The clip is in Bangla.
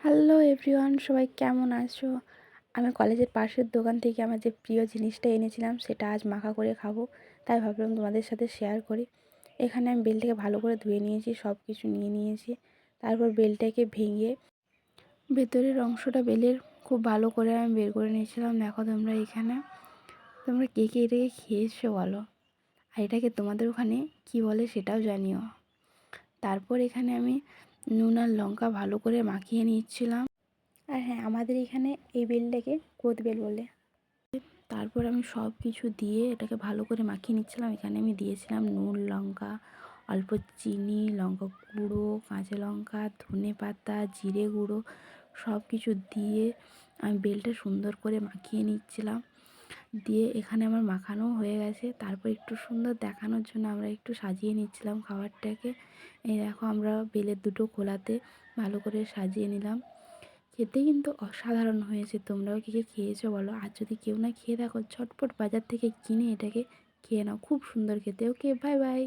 হ্যালো এভরিওয়ান, সবাই কেমন আছো? আমি কলেজের পাশের দোকান থেকে আমার যে প্রিয় জিনিসটা এনেছিলাম, সেটা আজ মাখা করে খাব। তাই ভাবলাম তোমাদের সাথে শেয়ার করি। এখানে আমি বেলটাকে ভালো করে ধুয়ে নিয়েছি সব কিছু নিয়ে নিয়েছি। তারপর বেলটাকে ভেঙে ভেতরের অংশটা বেলের খুব ভালো করে আমি বের করে নিয়েছিলাম। দেখো তোমরা এখানে। তোমরা কে কে এটাকে খেয়েছো বলো? আর এটাকে তোমাদের ওখানে কি বলে সেটাও জানিও। তারপর এখানে আমি নুন আর লঙ্কা ভালো করে মাখিয়ে নিচ্ছিলাম। আর হ্যাঁ আমাদের এখানে এই বেলটাকে কোদ বেল বলে। তারপর আমি সব কিছু দিয়ে এটাকে ভালো করে মাখিয়ে নিচ্ছিলাম। এখানে আমি দিয়েছিলাম নুন লঙ্কা অল্প চিনি লঙ্কা গুঁড়ো কাঁচা লঙ্কা ধনে পাতা জিরে গুঁড়ো সব কিছু দিয়ে আমি বেলটা সুন্দর করে মাখিয়ে নিচ্ছিলাম। দিয়ে এখানে আমার মাখানো হয়ে গেছে। তারপর একটু সুন্দর দেখানোর জন্য আমরা একটু সাজিয়ে নিচ্ছিলাম খাবারটাকে। এই দেখো আমরা বেলের দুটো খোলাতে ভালো করে সাজিয়ে নিলাম। খেতে কিন্তু অসাধারণ হয়েছে। তোমরাও কী খেয়েছো বলো? আর যদি কেউ না খেয়ে দেখো ঝটপট বাজার থেকে কিনে এটাকে খেয়ে নাও। খুব সুন্দর খেতে ওকে, বাই বাই।